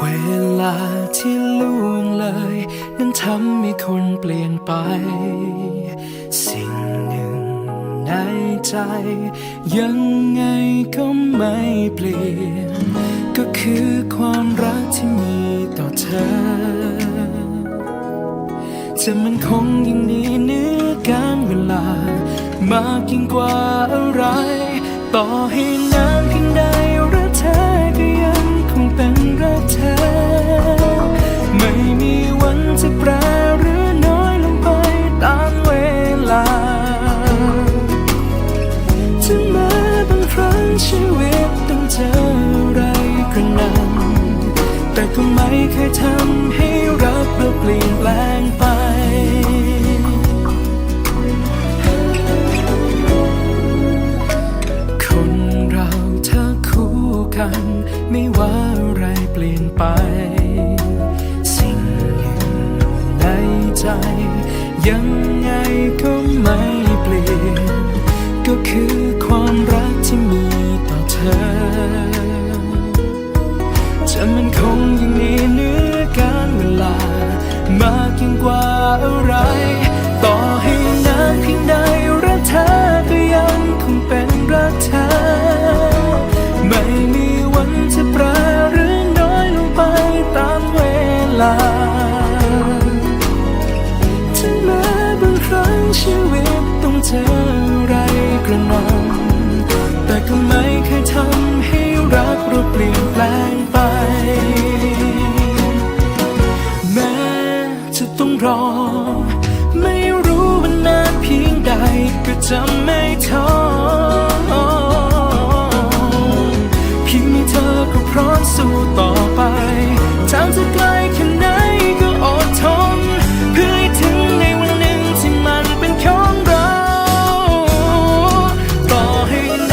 เวลาที่ล่วงเลย นั้นทำให้คนเปลี่ยนไป สิ่งหนึ่งในใจ ยังไงก็ไม่เปลี่ยน ก็คือความรักที่มีต่อเธอ จะมันคงยังมีเนื้อการเวลามากยิ่งกว่าอะไร ต่อให จะแปรหรือน้อยลงไปตามเวลาถึงแม้บางครั้งชีวิตต้องเจออะไรกระหนำแต่ก็ไม่เคยทำให้รักเราเปลี่ยนแปลงไปคนเราถ้าคู่กันไม่ว่า มันคงยังมีเนื้อการเวลามากยิ่งกว่าอะไร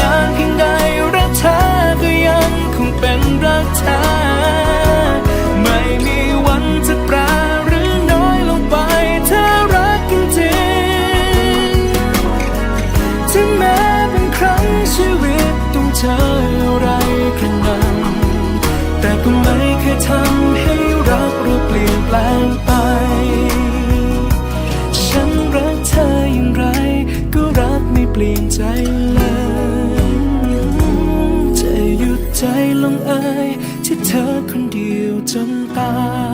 นานเพียงใดรักเธอก็ยังคงเป็นรักเธอ ไม่มีวันจะแปรหรือน้อยลงไปถ้ารักกันจริงถึงแม้บางครั้งชีวิตต้องเจออะไรกระหนำแต่ก็ไม่เคยทำให้รักเราเปลี่ยนแปลงไปฉันรักเธออย่างไร ก็รักไม่เปลี่ยนใจ ธอคนเดียวจนตาย